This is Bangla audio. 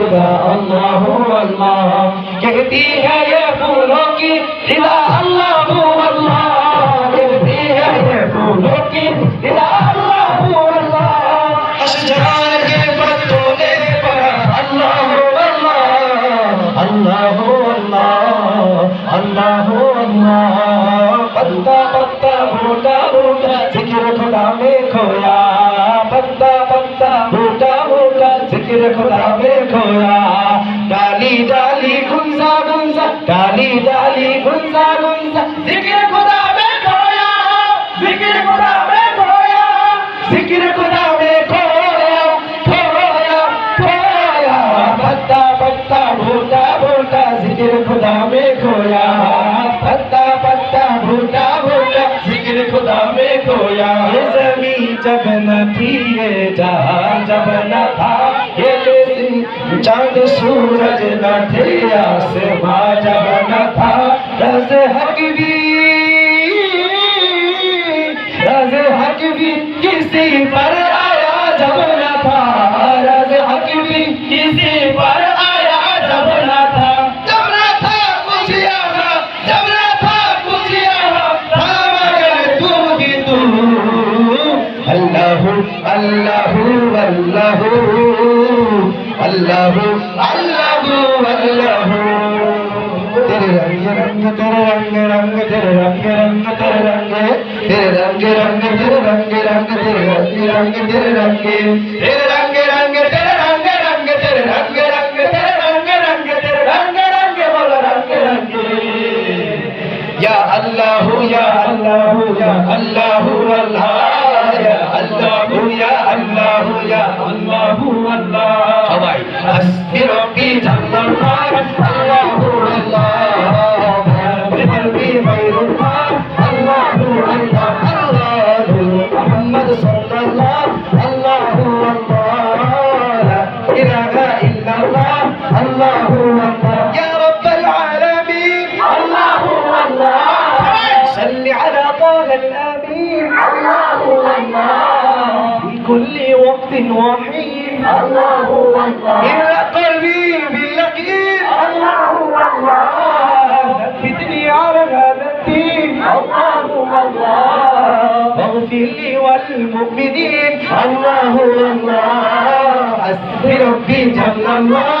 खुदा अल्लाह अल्लाह कहती है ये फूलों की फिदा अल्लाह अल्लाह कहती है ये फूलों की फिदा अल्लाह अल्लाह अशजार के पत्तों ने पढ़ा अल्लाह अल्लाह अल्लाह अल्लाह अल्लाह अल्लाह पत्ता पत्ता बूटा बूटा जिक्र खुदा में खोया पत्ता पत्ता बूटा জিকির খোদাবে খোদা ডালি ডালি গুঞ্জা গুঞ্জা ডালি ডালি গুঞ্জা গুঞ্জা জিকির খোদা जब न थी ये जहाँ, जब न था, ये जैसी चाँद सूरज न थे, आसमां जब न था। रज हक भी, रज हक भी किसी पर आया जब न था। रज हक भी किसी पर আল্লাহু আল্লাহু আল্লাহু আল্লাহু আল্লাহু তেরে রঙে রঙ তেরে রঙে রঙ তেরে রঙে রঙ তেরে রঙে তেরে রঙে রঙ তেরে রঙে রঙ তেরে রঙে রঙ তেরে রঙে তেরে রঙে রঙ তেরে রঙে রঙ তেরে রঙে রঙ তেরে রঙে রঙ তেরে রঙে রঙ বলো রঙে রঙ ইয়া আল্লাহু ইয়া আল্লাহু ইয়া আল্লাহু আল্লাহ الله الله يا رب العالمين. الله الله صل على طه الأمين. الله الله في كل وقت وحين. الله الله إلا قلبي باليقين. الله الله ثبتني على هذا الله الله واغفر لي وللمؤمنين الله الله حسبي ربي جل الله